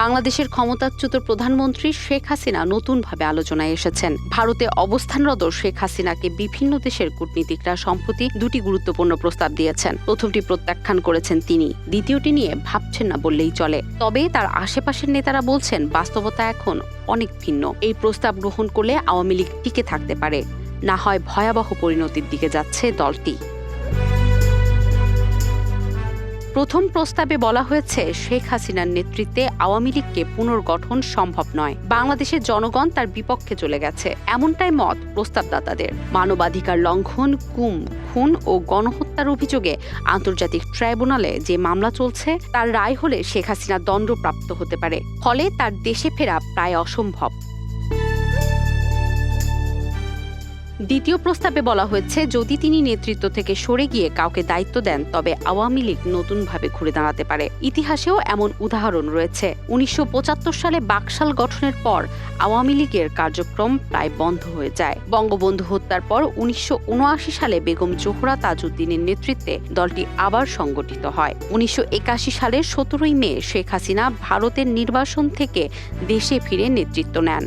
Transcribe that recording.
বাংলাদেশের ক্ষমতাচ্যুত প্রধানমন্ত্রী শেখ হাসিনা নতুনভাবে আলোচনায় এসেছেন। ভারতে অবস্থানরত শেখ হাসিনাকে বিভিন্ন দেশের কূটনীতিকরা সম্প্রতি দুটি গুরুত্বপূর্ণ প্রস্তাব দিয়েছেন। প্রথমটি প্রত্যাখ্যান করেছেন তিনি, দ্বিতীয়টি নিয়ে ভাবছেন না বললেই চলে। তবে তার আশেপাশের নেতারা বলছেন, বাস্তবতা এখন অনেক ভিন্ন। এই প্রস্তাব গ্রহণ করলে আওয়ামী লীগ টিকে থাকতে পারে। না হয় ভয়াবহ পরিণতির দিকে যাচ্ছে দলটি। প্রথম প্রস্তাবে বলা হয়েছে, শেখ হাসিনার নেতৃত্বে আওয়ামী লীগকে পুনর্গঠন সম্ভব নয়। বাংলাদেশের জনগণ তার বিপক্ষে চলে গেছে। এমনটাই মত প্রস্তাবদাতাদের। মানবাধিকার লঙ্ঘন, কুম, খুন ও গণহত্যার অভিযোগে আন্তর্জাতিক ট্রাইব্যুনালে যে মামলা চলছে, তার রায় হলে শেখ হাসিনা দণ্ডপ্রাপ্ত হতে পারে। ফলে তার দেশে ফেরা প্রায় অসম্ভব। দ্বিতীয় প্রস্তাবে বলা হয়েছে, যদি তিনি নেতৃত্ব থেকে সরে গিয়ে কাউকে দায়িত্ব দেন, তবে আওয়ামী লীগ নতুনভাবে ঘুরে দাঁড়াতে পারে। ইতিহাসেও এমন উদাহরণ রয়েছে। উনিশশো পঁচাত্তর সালে বাকশাল গঠনের পর আওয়ামী লীগের কার্যক্রম প্রায় বন্ধ হয়ে যায়। বঙ্গবন্ধু হত্যার পর উনিশশো উনআশি সালে বেগম জোহরা তাজউদ্দিনের নেতৃত্বে দলটি আবার সংগঠিত হয়। উনিশশো একাশি সালের সতেরোই মে শেখ হাসিনা ভারতের নির্বাসন থেকে দেশে ফিরে নেতৃত্ব নেন।